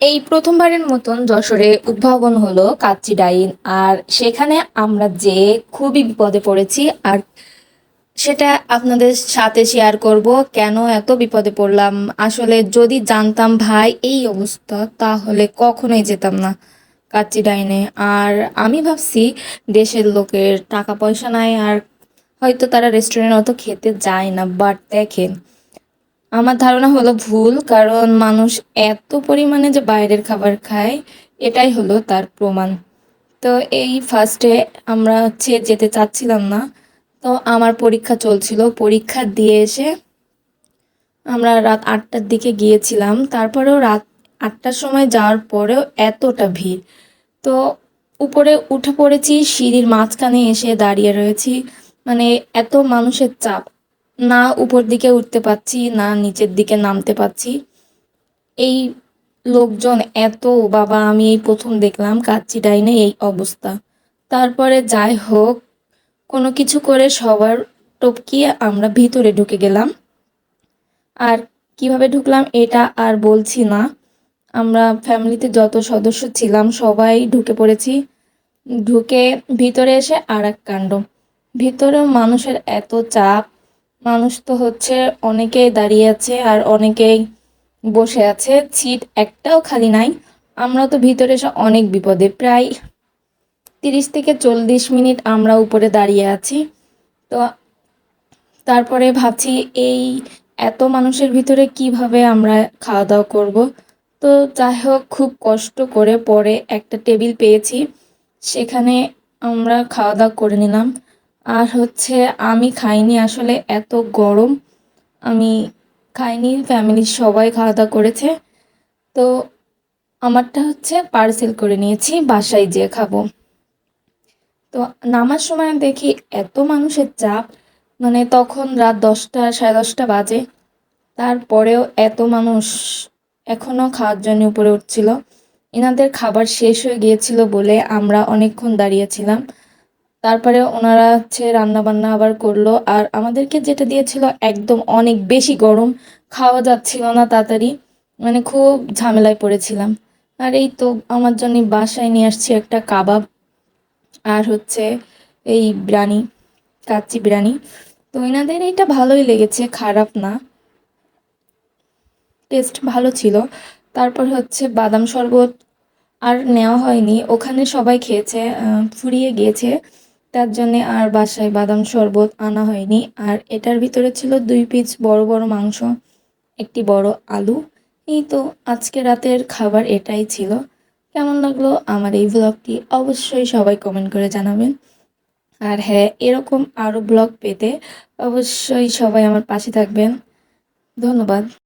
এই প্রথমবারের মতন যশোরে উদ্ভাবন হলো কাচ্চি ডাইন, আর সেখানে আমরা যে খুবই বিপদে পড়েছি, আর সেটা আপনাদের সাথে শেয়ার করব, কেন এত বিপদে পড়লাম? আসলে যদি জানতাম ভাই এই অবস্থা, তাহলে কখনোই যেতাম না কাচ্চি ডাইনে। আর আমি ভাবছি দেশের লোকের টাকা পয়সা নাই, আর হয়তো তারা রেস্টুরেন্ট অত খেতে যায় না বাট দেখেন আমার ধারণা হলো ভুল, কারণ মানুষ এত পরিমাণে যে বাইরের খাবার খায়, এটাই হলো তার প্রমাণ। তো এই ফার্স্টে আমরা হচ্ছে যেতে চাচ্ছিলাম না। তো আমার পরীক্ষা চলছিল। পরীক্ষা দিয়ে এসে আমরা রাত আটটার দিকে গিয়েছিলাম। তারপরেও রাত আটটার সময় যাওয়ার পরেও এতটা ভিড়। তো উপরে উঠে পড়েছি, সিঁড়ির মাঝখানে এসে দাঁড়িয়ে রয়েছি। মানে এত মানুষের চাপ। না উপর দিকে উঠতে পারছি, না নিচের দিকে নামতে পারছি। এই লোকজন এত, বাবা, আমি এই প্রথম দেখলাম কাচ্চি ডাইনে এই অবস্থা। তারপরে যাই হোক, কোনো কিছু করে সবার টপকিয়ে আমরা ভিতরে ঢুকে গেলাম। আর কীভাবে ঢুকলাম এটা আর বলছি না। আমরা ফ্যামিলিতে যত সদস্য ছিলাম, সবাই ঢুকে পড়েছি। ঢুকে ভিতরে এসে আর এক কাণ্ড। ভিতরেও মানুষের এত চাপ মানুষ তো হচ্ছে অনেকেই দাঁড়িয়ে আছে আর অনেকেই বসে আছে। সিট একটাও খালি নাই। আমরা তো ভিতরে অনেক বিপদে। প্রায় তিরিশ থেকে চল্লিশ মিনিট আমরা উপরে দাঁড়িয়ে আছি। তো তারপরে ভাবছি, এই এত মানুষের ভিতরে কীভাবে আমরা খাওয়া দাওয়া করব? তো যাই হোক, খুব কষ্ট করে পরে একটা টেবিল পেয়েছি। সেখানে আমরা খাওয়া দাওয়া করে নিলাম। আর হচ্ছে আমি খাইনি আসলে এত গরম। আমি খাইনি ফ্যামিলির সবাই খাওয়া দাওয়া করেছে। তো আমারটা হচ্ছে পার্সেল করে নিয়েছি, বাসায় যেয়ে খাব। তো নামার সময় দেখি এত মানুষের চাপ মানে তখন রাত দশটা, সাড়ে দশটা বাজে। তারপরেও এত মানুষ এখনও খাওয়ার জন্য উপরে উঠছিল। এনাদের খাবার শেষ হয়ে গিয়েছিল বলে আমরা অনেকক্ষণ দাঁড়িয়েছিলাম তারপরে ওনারা হচ্ছে রান্না বান্না আবার করল। আর আমাদেরকে যেটা দিয়েছিল একদম অনেক বেশি গরম, খাওয়া যাচ্ছিল না তাড়াতাড়ি। মানে খুব ঝামেলায় পড়েছিলাম। আর এই তো আমার জন্য বাসায় নিয়ে আসছি একটা কাবাব আর হচ্ছে এই বিরিয়ানি, কাচ্চি বিরিয়ানি। তো এনাদের এইটা ভালোই লেগেছে, খারাপ না। টেস্ট ভালো ছিল। তারপর হচ্ছে বাদাম শরবত আর নেওয়া হয়নি। ওখানে সবাই খেয়েছে ফুরিয়ে গিয়েছে। তার জন্যে আর বাসায় বাদাম শরবত আনা হয়নি। আর এটার ভিতরে ছিল দুই পিস বড় বড় মাংস, একটি বড় আলু। এই তো আজকে রাতের খাবার এটাই ছিল। কেমন লাগল আমার এই ব্লগটি অবশ্যই সবাই কমেন্ট করে জানাবেন। আর হ্যাঁ এরকম আরও ব্লগ পেতে অবশ্যই সবাই আমার পাশে থাকবেন। ধন্যবাদ।